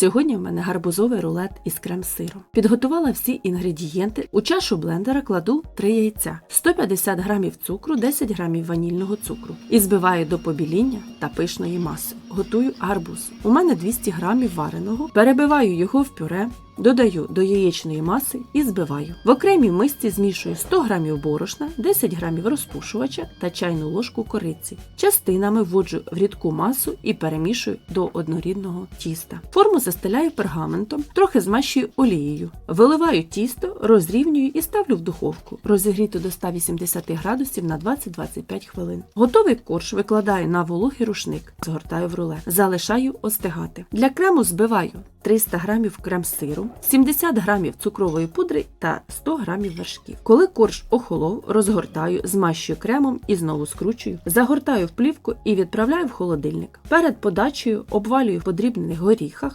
Сьогодні в мене гарбузовий рулет із крем-сиром. Підготувала всі інгредієнти. У чашу блендера кладу 3 яйця, 150 грамів цукру, 10 грамів ванільного цукру і збиваю до побіління та пишної маси. Готую гарбуз. У мене 200 грамів вареного, перебиваю його в пюре. Додаю до яєчної маси і збиваю. В окремій мисці змішую 100 грамів борошна, 10 грамів розпушувача та чайну ложку кориці. Частинами вводжу в рідку масу і перемішую до однорідного тіста. Форму застеляю пергаментом, трохи змащую олією. Виливаю тісто, розрівнюю і ставлю в духовку, розігріту до 180 градусів на 20-25 хвилин. Готовий корж викладаю на вологий рушник, згортаю в руле, залишаю остигати. Для крему збиваю 300 грамів крем-сиру, 70 грамів цукрової пудри та 100 грамів вершків. Коли корж охолов, розгортаю, змащую кремом і знову скручую, загортаю в плівку і відправляю в холодильник. Перед подачею обвалюю в подрібнених горіхах,